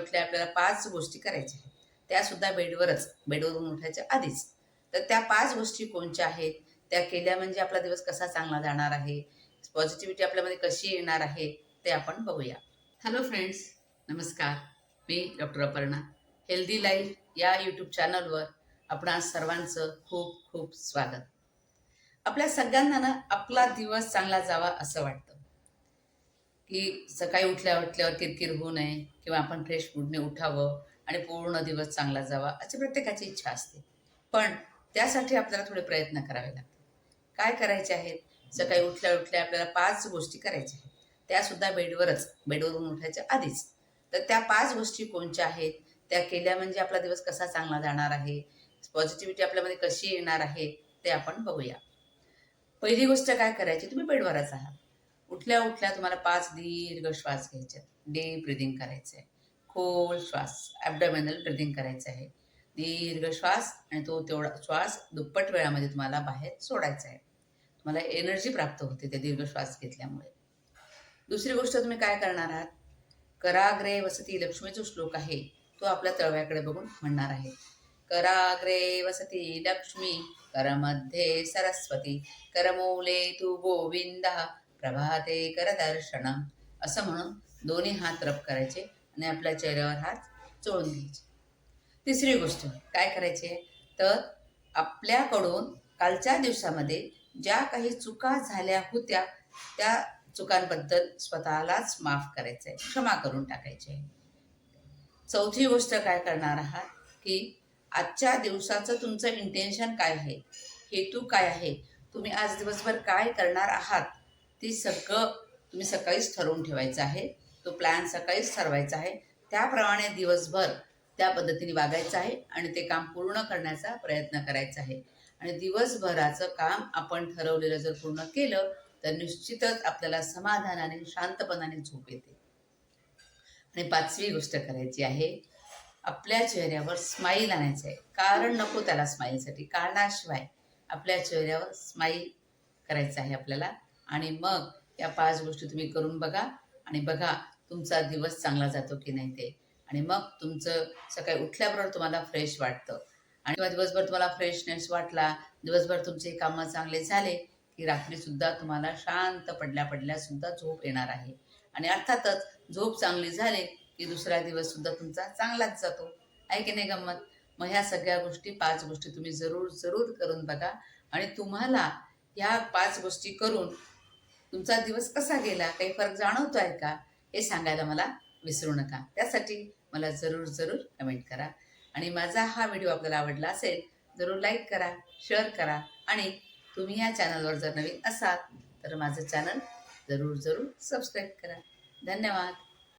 उठल्या आपल्याला पाच गोष्टी करायच्या आहेत. त्यासुद्धा बेडवरच बेडवरून उठायच्या आधीच. तर त्या पाच गोष्टी कोणत्या आहेत? त्या केल्या म्हणजे आपला दिवस कसा चांगला जाणार आहे? पॉझिटिव्हिटी आपल्यामध्ये कशी येणार आहे? ते आपण बघूया. हॅलो फ्रेंड्स नमस्कार. मी डॉक्टर अपर्णा. हेल्दी लाईफ या यूट्यूब चॅनलवर आपणा सर्वांचं खूप खूप स्वागत. आपल्या सगळ्यांना ना आपला दिवस चांगला जावा असं वाटतं. की सकाळी उठल्या उठल्यावर किरकिर होऊ नये किंवा आपण फ्रेश मूडने उठावं आणि पूर्ण दिवस चांगला जावा अशी प्रत्येकाची इच्छा असते. पण त्यासाठी आपल्याला थोडे प्रयत्न करावे लागतात. काय करायचे आहेत? सकाळी उठल्या उठल्या आपल्याला पाच गोष्टी करायच्या आहेत. त्यासुद्धा बेडवरच बेडवरून उठायच्या आधीच. तर त्या पाच गोष्टी कोणत्या आहेत? त्या केल्या म्हणजे आपला दिवस कसा चांगला जाणार आहे? पॉझिटिव्हिटी आपल्यामध्ये कशी येणार आहे? ते आपण बघूया. पहिली गोष्ट काय करायची? तुम्ही बेडवरच आहात उठल्या उठल्या तुम्हाला पाच दीर्घ श्वास घ्यायचे डीप ब्रिदिंग करायचं आहे खोल श्वास ॲबडॉमिनल ब्रिदिंग करायचं आहे. दीर्घ श्वास आणि तो तेवढा श्वास दुप्पट वेळामध्ये तुम्हाला बाहेर सोडायचा आहे. तुम्हाला एनर्जी प्राप्त होते ते दीर्घ श्वास घेतल्यामुळे. दुसरी गोष्ट तुम्ही काय करणार आहात? कराग्रे वसती लक्ष्मी जो श्लोक आहे. तो आपल्या तळव्याकडे बघून म्हणणार आहे. कराग्रे वसती लक्ष्मी करमध्ये सरस्वती करमौले तू गोविंद प्रभाते करदर्शनम. असं म्हणून दोन्ही हात रब करायचे आणि आपल्या चेहऱ्यावर हात चोळून घ्यायचे. तिसरी गोष्ट काय करायची? आहे तर आपल्याकडून कालच्या दिवसामध्ये ज्या काही चुका झाल्या होत्या त्या चुकांबद्दल स्वतःलाच माफ करायचं आहे क्षमा करून टाकायचे. आहे चौथी गोष्ट काय करणार आहात? की आजच्या दिवसाचं तुमचं इंटेन्शन काय आहे? हेतू काय आहे? तुम्ही आज दिवसभर काय करणार आहात? ती सगळं तुम्ही सकाळीच ठरवून ठेवायचं आहे. तो प्लॅन सकाळीच ठरवायचा आहे. त्याप्रमाणे दिवसभर त्या पद्धतीने वागायचं आहे आणि ते काम पूर्ण करण्याचा प्रयत्न करायचा आहे. आणि दिवसभराचं काम आपण ठरवलेलं जर पूर्ण केलं तर निश्चितच आपल्याला समाधानाने शांतपणाने झोप येते. आणि पाचवी गोष्ट करायची आहे आपल्या चेहऱ्यावर स्माईल आणायचं आहे. कारण नको त्याला स्माईलसाठी कारणाशिवाय आपल्या चेहऱ्यावर स्माईल करायचं आहे आपल्याला. आणि मग या पाच गोष्टी तुम्ही करून बघा आणि बघा तुमचा दिवस चांगला जातो की नाही ते. आणि मग तुमचं सकाळी उठल्याबरोबर तुम्हाला फ्रेश वाटतं. आणि दिवसभर तुम्हाला फ्रेशनेस वाटला दिवसभर तुमचे कामं चांगले झाले की रात्रीसुद्धा तुम्हाला शांत पडल्या पडल्या सुद्धा झोप येणार आहे. आणि अर्थातच झोप चांगली झाली की दुसरा दिवस सुद्धा तुमचा चांगलाच जातो. आहे की नाही गंमत? मग ह्या सगळ्या गोष्टी पाच गोष्टी तुम्ही जरूर जरूर करून बघा. आणि तुम्हाला ह्या पाच गोष्टी करून तुमचा दिवस कसा गेला? काही फरक जाणवतो आहे का? हे सांगायला मला विसरू नका. त्यासाठी मला जरूर जरूर कमेंट करा. आणि माझा हा व्हिडिओ आपल्याला आवडला असेल जरूर लाईक करा शेअर करा. आणि तुम्ही या चॅनलवर जर नवीन असाल तर माझं चॅनल जरूर जरूर सबस्क्राईब करा. धन्यवाद.